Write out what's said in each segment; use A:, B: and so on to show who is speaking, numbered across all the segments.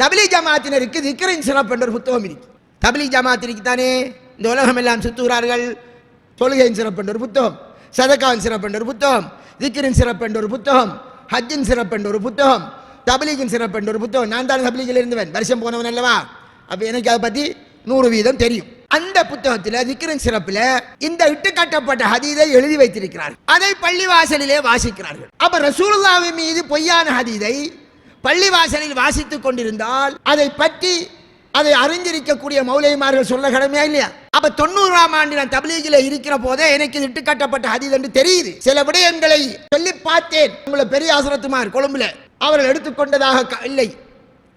A: தபிலி ஜமாத்தினருக்கு திக்கரின் சிறப்பு என்ற ஒரு புத்தகம் இருக்கு. தபிலி ஜமாத்திற்கு தானே? இந்த உலகம் எல்லாம் சுத்துகிறார்கள். தொழுகையின் சிறப்பு என்ற ஒரு புத்தகம் சதகாவின் சிறப்பு என்ற ஒரு புத்தகம் திக்கரின் சிறப்பு என்ற ஒரு புத்தகம் ஹஜ்ஜின் சிறப்பு என்ற ஒரு புத்தகம் தபிலீகின் சிறப்பு என்ற ஒரு புத்தகம். நான் தான் தபிலீகில் இருந்தவன். வருஷம் போனவன் அல்லவா? அப்போ எனக்கு அதை பற்றி நூறு வீதம் தெரியும். அந்த புத்தகத்தில் திக்கரின் சிறப்பில் இந்த இட்டுக்கட்டப்பட்ட ஹதீதை எழுதி வைத்திருக்கிறார்கள். அதை பள்ளிவாசலிலே வாசிக்கிறார்கள். அப்ப ரசூலுல்லாவின் மீது பொய்யான ஹதீதை பள்ளிவாசலில் வாசித்துக் கொண்டிருந்தால் அதை பற்றி அதை அறிஞ்சிருக்கக்கூடிய மௌலிமார்கள் சொல்ல கடமையா இல்லையா? அப்ப தொண்ணூறாம் ஆண்டு நான் தபிலீகில இருக்கிற போதே எனக்கு இட்டுக்கட்டப்பட்ட ஹதீஸ் என்று தெரியுது. சில விடயங்களை சொல்லி பார்த்தேன். உங்களை பெரிய ஆசிரத்துமார் கொழும்புல. அவர்கள் எடுத்துக்கொண்டதாக க- இல்லை.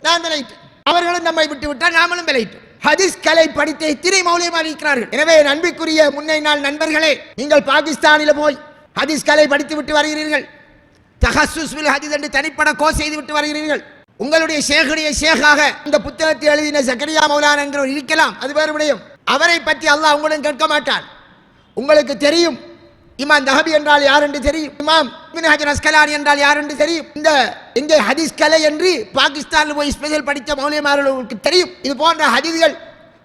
A: நான் விளையிட்டேன். அவர்களும் நம்மை விட்டு விட்டால் நாமளும் விளையிட்டோம். ஹதீஸ் கலை படித்த இத்தனை மௌலியமாக இருக்கிறார்கள். எனவே என் அன்பிற்குரிய முன்னை நாள் நண்பர்களே நீங்கள் பாகிஸ்தானில் போய் ஹதீஸ் கலை படித்து விட்டு வருகிறீர்கள். தஹஸ்ஸுஸ் ஹதீஸ் என்று தனிப்பட கோர்ஸ் செய்து விட்டு வருகிறீர்கள். உங்களுடைய ஷேகுடைய ஷேகாக இந்த புத்தகத்தை எழுதின சக்கரியா மௌலான் என்கிறவர் இருக்கலாம் அது வேறு விடயம். அவரை பற்றி அல்லாஹ் உங்களும் கேட்க மாட்டான். உங்களுக்கு தெரியும் இமாம் தஹபி என்றால் யார் என்று தெரியும். இமாம் ஹஜர் அஸ்கலானி என்றால் யார் என்று தெரியும். இந்த இங்கே ஹதீஸ் கலை என்று பாகிஸ்தானில் போய் ஸ்பெஷல் படித்த மௌலியமார்களுக்கு தெரியும். இது போன்ற ஹதீஸ்கள்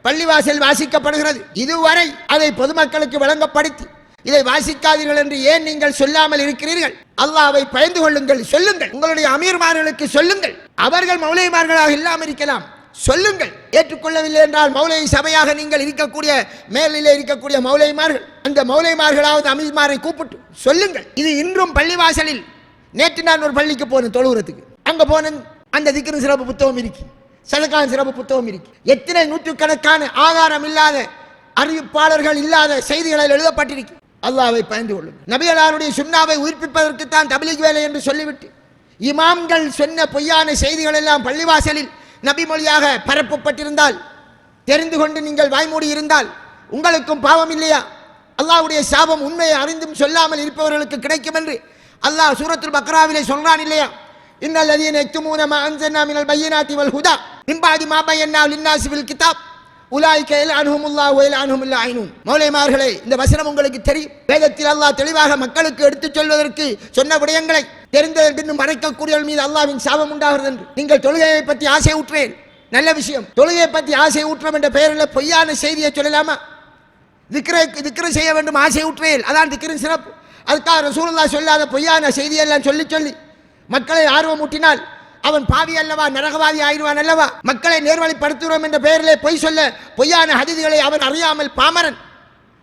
A: பள்ளிவாசல் வாசிக்கப்படுகிறது. இதுவரை அதை பொதுமக்களுக்கு வழங்கப்படுத்தி இதை வாசிக்காதீர்கள் என்று ஏன் நீங்கள் சொல்லாமல் இருக்கிறீர்கள்? அல்லாவை பயந்து கொள்ளுங்கள் சொல்லுங்கள். உங்களுடைய அமீர்மார்களுக்கு சொல்லுங்கள். அவர்கள் மௌலைமார்களாக இல்லாமல் இருக்கலாம். சொல்லுங்கள். ஏற்றுக்கொள்ளவில்லை என்றால் மௌலை சபையாக நீங்கள் இருக்கக்கூடிய மேலிலே இருக்கக்கூடிய மௌலைமார்கள் அந்த மௌலைமார்களாவது அமீர்மாரை கூப்பிட்டு சொல்லுங்கள். இது இன்றும் பள்ளிவாசலில். நேற்று நான் ஒரு பள்ளிக்கு போனேன் தொழுகிறதுக்கு அங்க போனேன். அந்த திக்கிற சிறப்பு புத்தகம் இருக்கு. சதக்கான சிறப்பு புத்தகம் இருக்கு. எத்தனை நூற்றுக்கணக்கான ஆதாரம் இல்லாத அறிவிப்பாளர்கள் இல்லாத செய்திகளில் எழுதப்பட்டிருக்கு. அல்லாவை பயந்து கொள்ளும் நபிகளாருடைய சுண்ணாவை உயிர்ப்பிப்பதற்கு தான் தபிலிக் வேலை என்று சொல்லிவிட்டு இமாம்கள் சொன்ன பொய்யான செய்திகள் எல்லாம் பள்ளிவாசலில் நபிமொழியாக பரப்பப்பட்டிருந்தால் தெரிந்து கொண்டு நீங்கள் வாய்மூடி இருந்தால் உங்களுக்கும் பாவம் இல்லையா? அல்லாவுடைய சாபம் உண்மையை அறிந்தும் சொல்லாமல் இருப்பவர்களுக்கு கிடைக்கும் என்று அல்லாஹ் சூரத்துல் பக்ராவிலே சொல்றான் இல்லையா? இன்னல் லதீன யக்துமூன மா அன்ஸல்னா மினல் பையனாத்தி வல் ஹுதா. இம்பாதி பாதி மா பையன்னா கிதாப். உலாய்க்க இல்அன்ஹுமுல்லாஹு வ இல்அன்ஹும் லாயினூன் மௌலைமார்களே இந்த வசனம் உங்களுக்கு தெரியும். வேதத்தில் அல்லாஹ் தெளிவாக மக்களுக்கு எடுத்துச் சொல்வதற்கு சொன்ன விடயங்களை தெரிந்ததன் பின்னும் மறைக்கக்கூடியவர்கள் மீது அல்லாவின் சாபம் உண்டாகிறது என்று. நீங்கள் தொழுகையை பற்றி ஆசை ஊற்றுவேன். நல்ல விஷயம். தொழுகையை பற்றி ஆசை ஊற்றம் என்ற பெயரில் பொய்யான செய்தியை சொல்லலாமா? திக்ரை திக்ரு செய்ய வேண்டும் ஆசை ஊற்றுவேன். அதான் திக்ரின் சிறப்பு. அதுக்காக ரசூலுல்லாஹ் சொல்லாத பொய்யான செய்தியெல்லாம் சொல்லி சொல்லி மக்களை ஆர்வம் ஊட்டினால் அவன் பாவி அல்லவா நரகவாதி ஆயிடுவான் அல்லவா? மக்களை நேர்வழிப்படுத்துகிறோம் என்ற பெயரிலே பொய் சொல்ல பொய்யான அதிதிகளை அவன் அறியாமல் பாமரன்.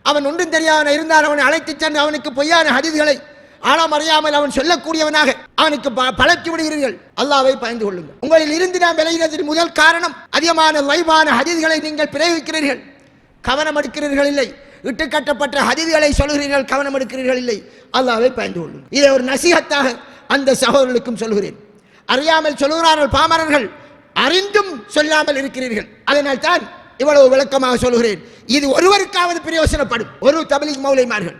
A: அவன் ஒன்றும் தெரியாமல் இருந்தால் அவனை அழைத்துச் சென்று அவனுக்கு பொய்யான அதிதிகளை ஆழம் அறியாமல் அவன் சொல்லக்கூடியவனாக அவனுக்கு ப- பழக்கி விடுகிறீர்கள். அல்லாவை பயந்து கொள்ளுங்கள். உங்களில் இருந்து நாம் விளைகிறதுக்கு முதல் காரணம் அதிகமான வைவான அதிதிகளை நீங்கள் பிரயோகிக்கிறீர்கள். கவனம் எடுக்கிறீர்கள் இல்லை. இட்டு கட்டப்பட்ட ஹதீதுகளை சொல்கிறீர்கள் கவனம் எடுக்கிறீர்கள் இல்லை. அல்லாவை பயந்து கொள்ளுங்கள். இதை ஒரு நசிகத்தாக அந்த சகோதரர்களுக்கும் சொல்கிறேன். அறியாமல் சொல்கிறார்கள் பாமரர்கள். அறிந்தும் சொல்லாமல் இருக்கிறீர்கள். அதனால் தான் இவ்வளவு விளக்கமாக சொல்கிறேன் இது ஒருவருக்காவது பிரயோசனப்படும். ஒரு தபிலிக் மௌலைமார்கள்.